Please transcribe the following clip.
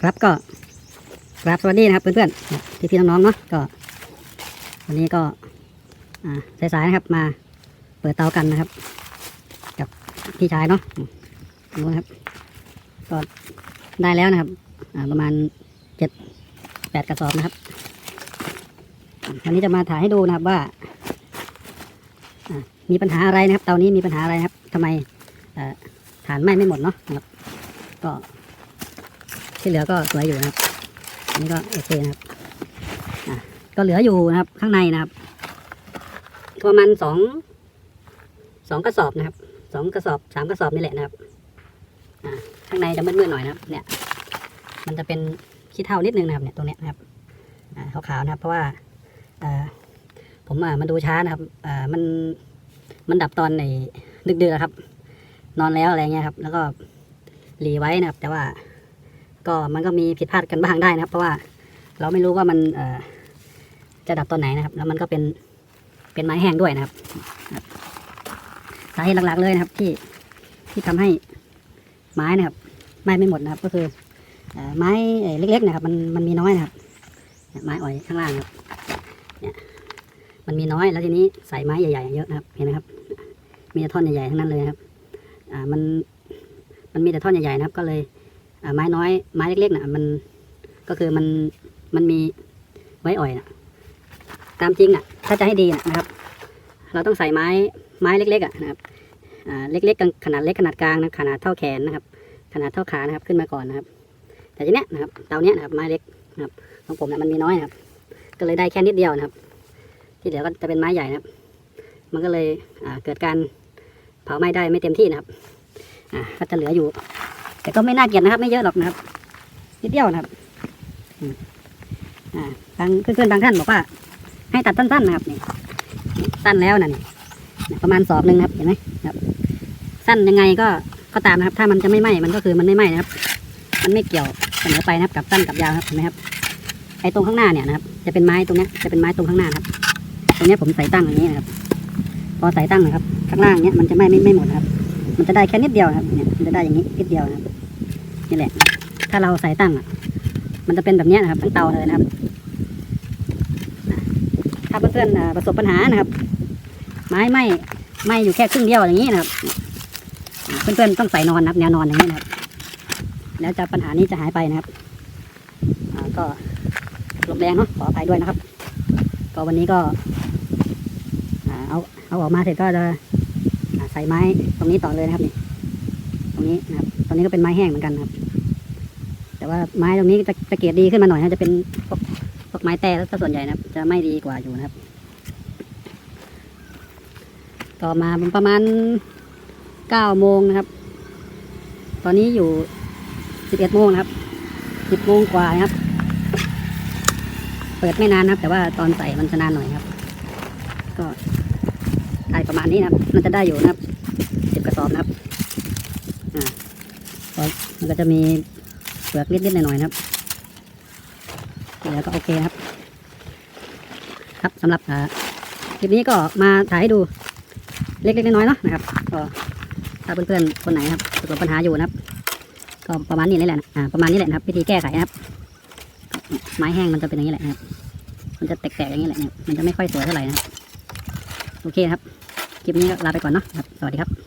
ครับก็กราบสวัสดีนะครับเพื่อนๆพี่พี่ๆน้องๆเนาะก็ วันนี้ก็สายๆนะครับมาเปิดเตากันนะครับ กับพี่ชายเนาะนู้นะครับก็ได้แล้วนะครับประมาณเจ็ดแปดกระสอบนะครับอันนี้จะมาถ่ายให้ดูนะครับว่ามีปัญหาอะไรนะครับ เตานี้มีปัญหาอะไรนะครับทำไมเอ่อฐานไหม้ไม่หมดเนาะนะครับ ก็ ที่เหลือก็สวยอยู่นะครับอันนี้ก็โอเคนะครับก็เหลืออยู่นะครับข้างในนะครับประมาณสองสองกระสอบนะครับสองกระสอบสามกระสอบนี่แหละนะครับข้างในจะมืดๆหน่อยนะครับ เนี่ย มันจะเป็นขี้เถ้านิดนึงนะครับเนี่ยตรงเนี้ยนะครับอ่าขาวๆนะครับ เพราะว่าผมอะมันดูช้านะครับมันมันดับตอนในดึกๆอะครับ นอนแล้วอะไรเงี้ยครับ แล้วก็หลีไว้นะครับ แต่ว่า ก็มันก็มีผิดพลาดกันบ้างได้นะครับ เพราะว่าเราไม่รู้ว่ามันเอ่อจะดับตอนไหนนะครับ แล้วมันก็เป็นเป็นไม้แห้งด้วยนะครับ สาเหตุหลักๆเลยนะครับที่ที่ทำให้ไม้นะครับไม้ไม่หมดนะครับ ก็คือไม้เล็ก ๆ นะครับ มันมันมีน้อยนะครับไม้อ่อยข้างล่างครับเนี่ยมันมีน้อยแล้วทีนี้ใส่ไม้ใหญ่ๆเยอะนะครับเห็นไหมครับ มีแต่ท่อนใหญ่ๆทั้งนั้นเลยครับ อ่ามันมันมีแต่ท่อนใหญ่ๆนะครับ ก็เลย ไม้น้อยไม้เล็กๆนะมันก็คือมันมันมีไว้อ่อยนะตามจริงอะถ้าจะให้ดีนะนะครับ เราต้องใส่ไม้ไม้เล็กๆอะนะครับเล็กๆกันขนาดเล็กขนาดกลางนะขนาดเท่าแขนนะครับ ขนาดเท่าขานะครับขึ้นมาก่อนนะครับ แต่ทีเนี้ยนะครับเตาเนี้ยนะครับไม้เล็กนะครับของผมเนี่ยมันมีน้อยนะครับ ก็เลยได้แค่นิดเดียวนะครับ ที่เหลือก็จะเป็นไม้ใหญ่นะครับ มันก็เลยเกิดการเผาไหม้ได้ไม่เต็มที่นะครับก็จะเหลืออยู่ แต่ก็ไม่น่าเกลียดนะครับ ไม่เยอะหรอกนะครับนิดเดียวนะครับอืมอ่าบางเพื่อนๆบางท่านบอกว่า ให้ตัดสั้นๆนะครับนี่สั้นแล้วนะนี่ประมาณสอบหนึ่งนะครับเห็นไหมครับ สั้นยังไงก็ก็ตามนะครับ ถ้ามันจะไม่ไหม้มันก็คือมันไม่ไหม้นะครับ มันไม่เกี่ยวเสมอไปนะครับ กับสั้นกับยาวครับเห็นไหมครับไอ้ตรงข้างหน้าเนี่ยนะครับ จะเป็นไม้ตรงนี้จะเป็นไม้ตรงข้างหน้าครับ ตรงนี้ผมใส่ตั้งอย่างนี้นะครับ พอใส่ตั้งนะครับ ข้างล่างเนี้ยมันจะไม้ไม่ไม่หมดนะครับ มันจะได้แค่นิดเดียวครับ เนี่ยมันจะได้อย่างนี้นิดเดียวนะครับนี่แหละ ถ้าเราใส่ตั้งอะ มันจะเป็นแบบนี้นะครับ ทั้งเตาเลยนะครับ ถ้าเพื่อนๆประสบปัญหานะครับ ไม้ไหม้ไหม้อยู่แค่ครึ่งเดียวอย่างนี้นะครับ เพื่อนๆต้องใส่นอนนะครับ แนวนอนอย่างนี้นะครับ แล้วจะปัญหานี้จะหายไปนะครับก็ลมแรงเนาะขออภัยด้วยนะครับ ก็วันนี้ก็เอาเอาออกมาเสร็จก็จะ ใส่ไม้ตรงนี้ต่อเลยนะครับนี่ตรงนี้นะครับตรงนี้ก็เป็นไม้แห้งเหมือนกันครับ แต่ว่าไม้ตรงนี้จะจะเกรดดีขึ้นมาหน่อยนะจะเป็นพวกพวกไม้แต่แล้วส่วนใหญ่นะครับ จะไม่ดีกว่าอยู่นะครับ ต่อมาประมาณเก้าโมงนะครับ ตอนนี้อยู่สิบเอ็ดโมงนะครับสิบโมงกว่านะครับ เปิดไม่นานนะครับ แต่ว่าตอนใส่มันจะนานหน่อยครับ ก็ ได้ประมาณนี้นะครับมันจะได้อยู่นะครับสิบกระสอบนะครับมันก็จะมีเปลือกนิดๆหน่อยๆนะครับที่เหลือก็โอเคครับ ครับสำหรับอ่าคลิปนี้ก็มาถ่ายให้ดูเล็กๆน้อยๆเนาะนะครับก็ถ้าเพื่อนๆคนไหนครับประสบปัญหาอยู่นะครับ ก็ประมาณนี้แหละนะอ่าประมาณนี้แหละนะครับวิธีแก้ไขนะครับ ไม้แห้งมันจะเป็นอย่างนี้แหละนะครับ มันจะแตกๆอย่างนี้แหละมันจะไม่ค่อยสวยเท่าไหร่นะครับโอเคครับ คลิปนี้ก็ลาไปก่อนเนาะสวัสดีครับ